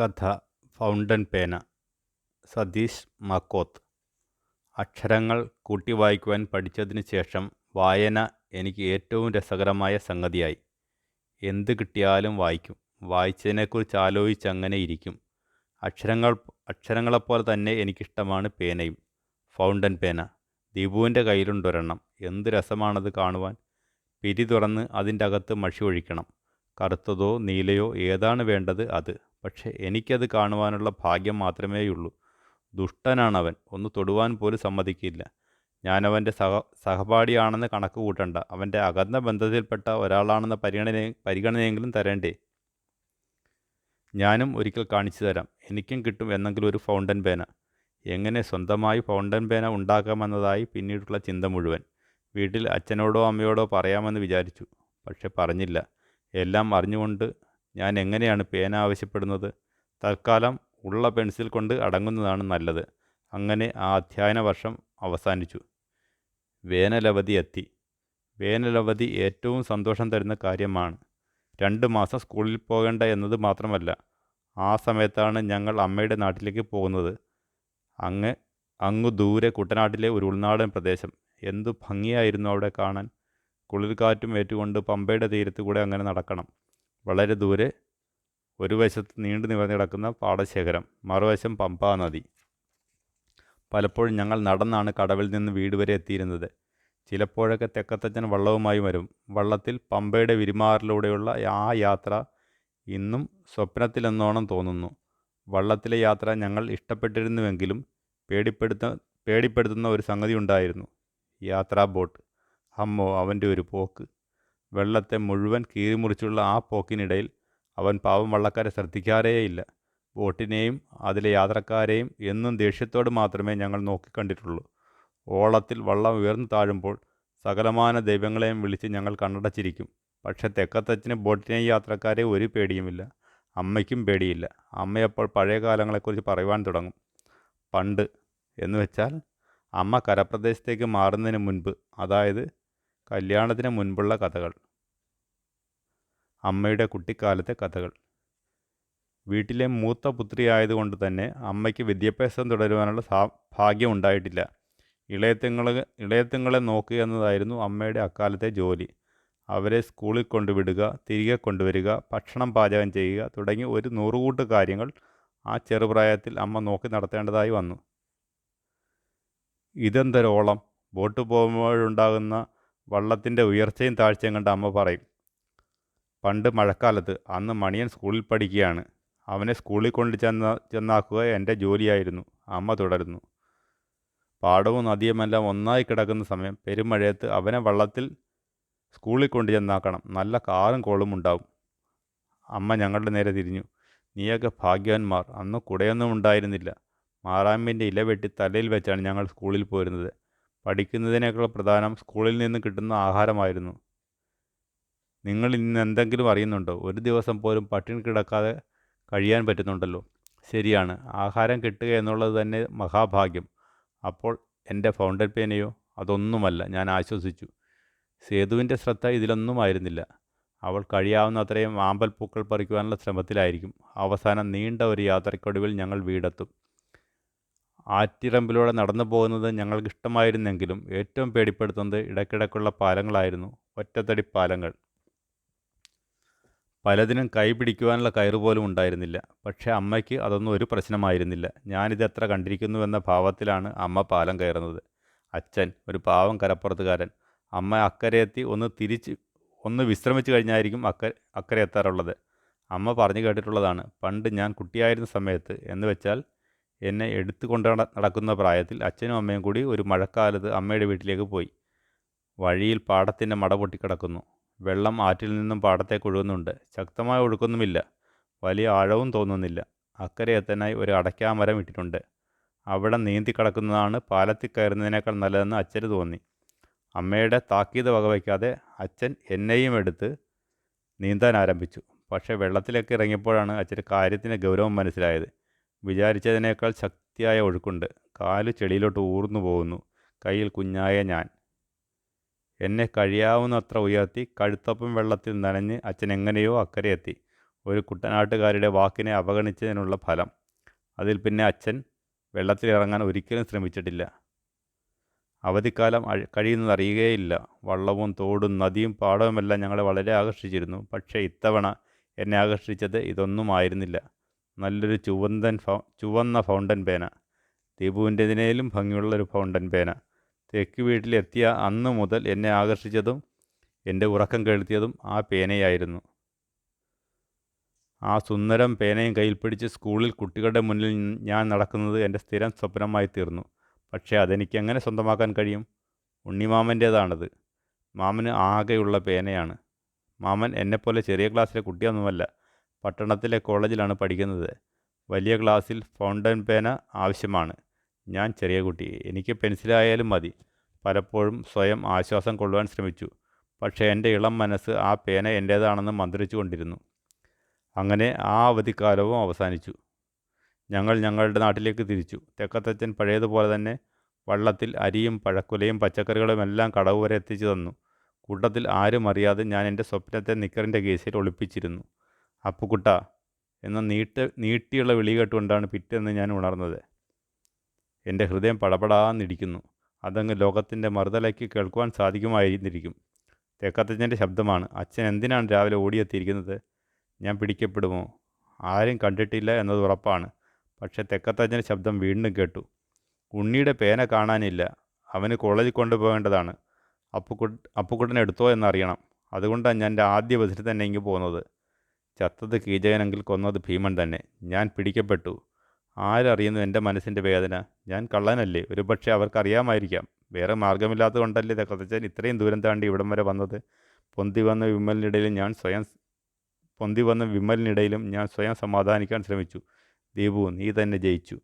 കഥ ഫൗണ്ടൻ പേന. സതീഷ് മാക്കോത്ത്. അക്ഷരങ്ങൾ കൂട്ടി വായിക്കുവാൻ പഠിച്ചതിന് ശേഷം വായന എനിക്ക് ഏറ്റവും രസകരമായ സംഗതിയായി. എന്ത് കിട്ടിയാലും വായിക്കും. വായിച്ചതിനെക്കുറിച്ച് ആലോചിച്ച് അങ്ങനെ ഇരിക്കും. അക്ഷരങ്ങൾ അക്ഷരങ്ങളെപ്പോലെ തന്നെ എനിക്കിഷ്ടമാണ് പേനയും. ഫൗണ്ടൻ പേന. ദീപുവിന്റെ കയ്യിലുണ്ടൊരെണ്ണം. എന്ത് രസമാണത് കാണുവാൻ. പിരി തുറന്ന് അതിന്റെ അകത്ത് മഷി ഒഴിക്കണം. കറുത്തതോ നീലയോ ഏതാണ് വേണ്ടത് അത്. പക്ഷേ എനിക്കത് കാണുവാനുള്ള ഭാഗ്യം മാത്രമേയുള്ളൂ. ദുഷ്ടനാണവൻ. ഒന്ന് തൊടുവാൻ പോലും സമ്മതിക്കില്ല. ഞാനവന്റെ സഹ സഹപാഠിയാണെന്ന് കണക്ക് കൂട്ടണ്ട. അവന്റെ അകന്ന ബന്ധത്തിൽപ്പെട്ട ഒരാളാണെന്ന പരിഗണന പരിഗണനയെങ്കിലും തരണ്ടേ? ഞാനും ഒരിക്കൽ കാണിച്ചു തരാം. എനിക്കും കിട്ടും എന്നെങ്കിലും ഒരു ഫൗണ്ടൻ പേന. എങ്ങനെ സ്വന്തമായി ഫൗണ്ടൻ പേന ഉണ്ടാക്കാമെന്നതായി പിന്നീടുള്ള ചിന്ത മുഴുവൻ. വീട്ടിൽ അച്ഛനോടോ അമ്മയോടോ പറയാമെന്ന് വിചാരിച്ചു. പക്ഷെ പറഞ്ഞില്ല. എല്ലാം അറിഞ്ഞുകൊണ്ട് ഞാൻ എങ്ങനെയാണ് പേന ആവശ്യപ്പെടുന്നത്? തൽക്കാലം ഉള്ള പെൻസിൽ കൊണ്ട് അടങ്ങുന്നതാണ് നല്ലത്. അങ്ങനെ ആ അധ്യയന വർഷം അവസാനിച്ചു. വേനലവധി എത്തി. വേനലവധി ഏറ്റവും സന്തോഷം തരുന്ന കാര്യമാണ്. രണ്ട് മാസം സ്കൂളിൽ പോകേണ്ട എന്നത് മാത്രമല്ല ആ സമയത്താണ് ഞങ്ങൾ അമ്മയുടെ നാട്ടിലേക്ക് പോകുന്നത്. അങ്ങ് അങ്ങു ദൂരെ കുട്ടനാട്ടിലെ ഒരു ഉൾനാടൻ പ്രദേശം. എന്തു ഭംഗിയായിരുന്നു അവിടെ കാണാൻ. കുളിർക്കാറ്റും ഏറ്റുകൊണ്ട് പമ്പയുടെ തീരത്ത് കൂടെ അങ്ങനെ നടക്കണം. വളരെ ദൂരെ ഒരു വശത്ത് നീണ്ടു നിവർന്ന് കിടക്കുന്ന പാടശേഖരം മറുവശം പമ്പാ നദി. പലപ്പോഴും ഞങ്ങൾ നടന്നാണ് കടവിൽ നിന്ന് വീട് വരെ എത്തിയിരുന്നത്. ചിലപ്പോഴൊക്കെ തെക്കത്തച്ഛൻ വള്ളവുമായി വരും. വള്ളത്തിൽ പമ്പയുടെ വിരിമാറിലൂടെയുള്ള ആ യാത്ര ഇന്നും സ്വപ്നത്തിലെന്നോണം തോന്നുന്നു. വള്ളത്തിലെ യാത്ര ഞങ്ങൾ ഇഷ്ടപ്പെട്ടിരുന്നുവെങ്കിലും പേടിപ്പെടുത്ത പേടിപ്പെടുത്തുന്ന ഒരു സംഗതി ഉണ്ടായിരുന്നു യാത്രാ ബോട്ട്. അമ്മോ അവന്റെ ഒരു പോക്ക്. വെള്ളത്തെ മുഴുവൻ കീറിമുറിച്ചുള്ള ആ പോക്കിനിടയിൽ അവൻ പാവം വള്ളക്കാരെ ശ്രദ്ധിക്കാറേയില്ല. ബോട്ടിനെയും അതിലെ യാത്രക്കാരെയും എന്നും ദേഷ്യത്തോട് മാത്രമേ ഞങ്ങൾ നോക്കിക്കണ്ടിട്ടുള്ളൂ. ഓളത്തിൽ വള്ളം ഉയർന്നു താഴുമ്പോൾ സകലമാന ദൈവങ്ങളെയും വിളിച്ച് ഞങ്ങൾ കണ്ണടച്ചിരിക്കും. പക്ഷെ തെക്കത്തച്ഛന് ബോട്ടിനെയും യാത്രക്കാരെ ഒരു പേടിയുമില്ല. അമ്മയ്ക്കും പേടിയില്ല. അമ്മയപ്പോൾ പഴയ കാലങ്ങളെക്കുറിച്ച് പറയുവാൻ തുടങ്ങും. പണ്ട് എന്ന് വെച്ചാൽ അമ്മ കരപ്രദേശത്തേക്ക് മാറുന്നതിന് മുൻപ് അതായത് കല്യാണത്തിന് മുൻപുള്ള കഥകൾ. അമ്മയുടെ കുട്ടിക്കാലത്തെ കഥകൾ. വീട്ടിലെ മൂത്ത പുത്രിയായതുകൊണ്ട് തന്നെ അമ്മയ്ക്ക് വിദ്യാഭ്യാസം തുടരുവാനുള്ള സാ ഭാഗ്യം ഉണ്ടായിട്ടില്ല ഇളയത്തുങ്ങളെ ഇളയത്തുങ്ങളെ നോക്കുക എന്നതായിരുന്നു അമ്മയുടെ അക്കാലത്തെ ജോലി. അവരെ സ്കൂളിൽ കൊണ്ടുവിടുക തിരികെ കൊണ്ടുവരിക ഭക്ഷണം പാചകം ചെയ്യുക തുടങ്ങി ഒരു നൂറുകൂട്ട് കാര്യങ്ങൾ ആ ചെറുപ്രായത്തിൽ അമ്മ നോക്കി നടത്തേണ്ടതായി വന്നു. ഇതെന്തൊരോളം? ബോട്ട് പോകുമ്പോഴുണ്ടാകുന്ന വള്ളത്തിന്റെ ഉയർച്ചയും താഴ്ചയും കണ്ട് അമ്മ പറയും പണ്ട് മഴക്കാലത്ത് അന്ന് മണിയൻ സ്കൂളിൽ പഠിക്കുകയാണ്. അവനെ സ്കൂളിൽ കൊണ്ട് ചെന്ന ചെന്നാക്കുക എന്റെ ജോലിയായിരുന്നു. അമ്മ തുടരുന്നു. പാടവും നദിയുമെല്ലാം ഒന്നായി കിടക്കുന്ന സമയം പെരുമഴയത്ത് അവനെ വള്ളത്തിൽ സ്കൂളിൽ കൊണ്ട് ചെന്നാക്കണം. നല്ല കാറും കോളും ഉണ്ടാവും. അമ്മ ഞങ്ങളുടെ നേരെ തിരിഞ്ഞു. നീയൊക്കെ ഭാഗ്യവാന്മാർ. അന്ന് കുടയൊന്നും ഉണ്ടായിരുന്നില്ല. മാറാമ്പിന്റെ ഇല വെട്ടി തലയിൽ വെച്ചാണ് ഞങ്ങൾ സ്കൂളിൽ പോരുന്നത്. പഠിക്കുന്നതിനേക്കാൾ പ്രധാനം സ്കൂളിൽ നിന്ന് കിട്ടുന്ന ആഹാരമായിരുന്നു. നിങ്ങൾ ഇന്ന് എന്തെങ്കിലും അറിയുന്നുണ്ടോ? ഒരു ദിവസം പോലും പട്ടിണി കിടക്കാതെ കഴിയാൻ പറ്റുന്നുണ്ടല്ലോ. ശരിയാണ്. ആഹാരം കിട്ടുക എന്നുള്ളത് തന്നെ മഹാഭാഗ്യം. അപ്പോൾ എന്റെ ഫൗണ്ടൻ പേനയോ? അതൊന്നുമല്ല. ഞാൻ ആശ്വസിച്ചു. സേതുവിന്റെ ശ്രദ്ധ ഇതിലൊന്നും ആയിരുന്നില്ല. അവൾ കഴിയാവുന്ന അത്രയും പൂക്കൾ പറിക്കുവാനുള്ള ശ്രമത്തിലായിരിക്കും. അവസാനം നീണ്ട ഒരു യാത്രക്കൊടുവിൽ ഞങ്ങൾ വീടെത്തും. ആറ്റിറമ്പിലൂടെ നടന്നു പോകുന്നത് ഞങ്ങൾക്ക് ഇഷ്ടമായിരുന്നെങ്കിലും ഏറ്റവും പേടിപ്പെടുത്തുന്നത് ഇടയ്ക്കിടയ്ക്കുള്ള പാലങ്ങളായിരുന്നു ഒറ്റത്തടി പാലങ്ങൾ. പലതിനും കൈ പിടിക്കുവാനുള്ള കയറ് പോലും ഉണ്ടായിരുന്നില്ല. പക്ഷേ അമ്മയ്ക്ക് അതൊന്നും ഒരു പ്രശ്നമായിരുന്നില്ല. ഞാനിത് എത്ര കണ്ടിരിക്കുന്നുവെന്ന ഭാവത്തിലാണ് അമ്മ പാലം കയറുന്നത്. അച്ഛൻ ഒരു പാവം കരപ്പുറത്തുകാരൻ. അമ്മ അക്കരെ എത്തി ഒന്ന് തിരിച്ച് ഒന്ന് വിശ്രമിച്ചു കഴിഞ്ഞായിരിക്കും അക്ക അക്കരെ എത്താറുള്ളത്. അമ്മ പറഞ്ഞു കേട്ടിട്ടുള്ളതാണ് പണ്ട് ഞാൻ കുട്ടിയായിരുന്ന സമയത്ത് എന്ന് വെച്ചാൽ എന്നെ എടുത്തുകൊണ്ട് നടക്കുന്ന പ്രായത്തിൽ അച്ഛനും അമ്മയും കൂടി ഒരു മഴക്കാലത്ത് അമ്മയുടെ വീട്ടിലേക്ക് പോയി. വഴിയിൽ പാടത്തിന്റെ മട പൊട്ടിക്കിടക്കുന്നു. വെള്ളം ആറ്റിൽ നിന്നും പാടത്തേക്ക് ഒഴുകുന്നുണ്ട്. ശക്തമായ ഒഴുക്കൊന്നുമില്ല. വലിയ ആഴവും തോന്നുന്നില്ല. അക്കരെ എത്താനായി ഒരു അടയ്ക്കാമരം ഇട്ടിട്ടുണ്ട്. അവിടെ നീന്തി കിടക്കുന്നതാണ് പാലത്തിൽ കയറുന്നതിനേക്കാൾ നല്ലതെന്ന് അച്ഛന് തോന്നി. അമ്മയുടെ താക്കീത് വകവയ്ക്കാതെ അച്ഛൻ എന്നെയും എടുത്ത് നീന്താൻ ആരംഭിച്ചു. പക്ഷേ വെള്ളത്തിലേക്ക് ഇറങ്ങിയപ്പോഴാണ് അച്ഛന്റെ കാര്യത്തിന്റെ ഗൗരവം മനസ്സിലായത്. വിചാരിച്ചതിനേക്കാൾ ശക്തിയായ ഒഴുക്കുണ്ട്. കാൽ ചെളിയിലോട്ട് ഊർന്നു പോകുന്നു. കയ്യിൽ കുഞ്ഞായ ഞാൻ. എന്നെ കഴിയാവുന്നത്ര ഉയർത്തി കഴുത്തപ്പം വെള്ളത്തിൽ നനഞ്ഞ് അച്ഛൻ എങ്ങനെയോ അക്കരെ എത്തി. ഒരു കുട്ടനാട്ടുകാരുടെ വാക്കിനെ അവഗണിച്ചതിനുള്ള ഫലം. അതിൽ പിന്നെ അച്ഛൻ വെള്ളത്തിലിറങ്ങാൻ ഒരിക്കലും ശ്രമിച്ചിട്ടില്ല. അവധിക്കാലം കഴിയുന്നത് അറിയുകയില്ല. വള്ളവും തോടും നദിയും പാടവുമെല്ലാം ഞങ്ങളെ വളരെ ആകർഷിച്ചിരുന്നു. പക്ഷേ ഇത്തവണ എന്നെ ആകർഷിച്ചത് ഇതൊന്നും ആയിരുന്നില്ല. നല്ലൊരു ചുവന്തൻ ഫൗ ചുവന്ന ഫൗണ്ടൻ പേന. ദീപുവിന്റെതിനേലും ഭംഗിയുള്ള ഒരു ഫൗണ്ടൻ പേന. തെക്ക് വീട്ടിലെത്തിയ അന്ന് മുതൽ എന്നെ ആകർഷിച്ചതും എന്റെ ഉറക്കം കെടുത്തിയതും ആ പേനയായിരുന്നു. ആ സുന്ദരം പേനയും കയ്യിൽ പിടിച്ച് സ്കൂളിൽ കുട്ടികളുടെ മുന്നിൽ ഞാൻ നടക്കുന്നത് എന്റെ സ്ഥിരം സ്വപ്നമായി തീർന്നു. പക്ഷേ അതെനിക്ക് എങ്ങനെ സ്വന്തമാക്കാൻ കഴിയും? ഉണ്ണിമാമന്റേതാണത്. മാമന് ആകെയുള്ള പേനയാണ്. മാമൻ എന്നെപ്പോലെ ചെറിയ ക്ലാസ്സിലെ കുട്ടിയൊന്നുമല്ല. പട്ടണത്തിലെ കോളേജിലാണ് പഠിക്കുന്നത്. വലിയ ക്ലാസ്സിൽ ഫൗണ്ടൻ പേന ആവശ്യമാണ്. ഞാൻ ചെറിയ കുട്ടി. എനിക്ക് പെൻസിലായാലും മതി. പലപ്പോഴും സ്വയം ആശ്വാസം കൊള്ളുവാൻ ശ്രമിച്ചു. പക്ഷേ എന്റെ ഇളം മനസ്സ് ആ പേന എന്റേതാണെന്ന് മന്ത്രിച്ചു കൊണ്ടിരുന്നു. അങ്ങനെ ആ അവധിക്കാലവും അവസാനിച്ചു. ഞങ്ങൾ ഞങ്ങളുടെ നാട്ടിലേക്ക് തിരിച്ചു. തെക്കത്തച്ഛൻ പഴയതുപോലെ തന്നെ വള്ളത്തിൽ അരിയും പഴക്കുലയും പച്ചക്കറികളും എല്ലാം കടവ് വരെ എത്തിച്ചു തന്നു. കൂട്ടത്തിൽ ആരും അറിയാതെ ഞാൻ എന്റെ സ്വപ്നത്തെ നിക്കറിന്റെ കേസിൽ ഒളിപ്പിച്ചിരുന്നു. അപ്പുക്കുട്ട എന്ന നീട്ട നീട്ടിയുള്ള വിളി കേട്ടുകൊണ്ടാണ് പിറ്റേന്ന് ഞാൻ ഉണർന്നത്. എന്റെ ഹൃദയം പടപടാന്നിടിക്കുന്നു അതങ്ങ് ലോകത്തിന്റെ മറുതലയ്ക്ക് കേൾക്കുവാൻ സാധിക്കുമായിരുന്നിരിക്കും. തേക്കത്തച്ഛന്റെ ശബ്ദമാണ്. അച്ഛൻ എന്തിനാണ് രാവിലെ ഓടിയെത്തിയിരിക്കുന്നത്? ഞാൻ പിടിക്കപ്പെടുമോ? ആരും കണ്ടിട്ടില്ല എന്നത് ഉറപ്പാണ്. പക്ഷേ തെക്കത്തച്ഛന്റെ ശബ്ദം വീണ്ടും കേട്ടു. ഉണ്ണിയുടെ പേന കാണാനില്ല. അവന് കോളേജിൽ കൊണ്ടുപോകേണ്ടതാണ്. അപ്പുക്കുട്ട് അപ്പുക്കുട്ടനെ എടുത്തോ എന്നറിയണം. അതുകൊണ്ടാണ് ഞാൻ എന്റെ ആദ്യ ബസ്സിൽ തന്നെ ഇങ്ങ് പോകുന്നത്. ചത്തത് കീചകനെങ്കിൽ കൊന്നത് ഭീമൻ തന്നെ. ഞാൻ പിടിക്കപ്പെട്ടു. ആരറിയുന്നു എന്റെ മനസ്സിന്റെ വേദന? ഞാൻ കള്ളനല്ലേ? ഒരുപക്ഷെ അവർക്കറിയാമായിരിക്കാം. വേറെ മാർഗമില്ലാത്തത് കൊണ്ടല്ലേ കഥച്ചൻ ഇത്രയും ദൂരം താണ്ടി ഇവിടം വരെ വന്നത്? പൊന്തി വന്ന വിമലിനിടയിലും ഞാൻ സ്വയം പൊന്തി വന്ന വിമലിനിടയിലും ഞാൻ സ്വയം സമാധാനിക്കാൻ ശ്രമിച്ചു. ദീപു നീ തന്നെ ജയിച്ചു.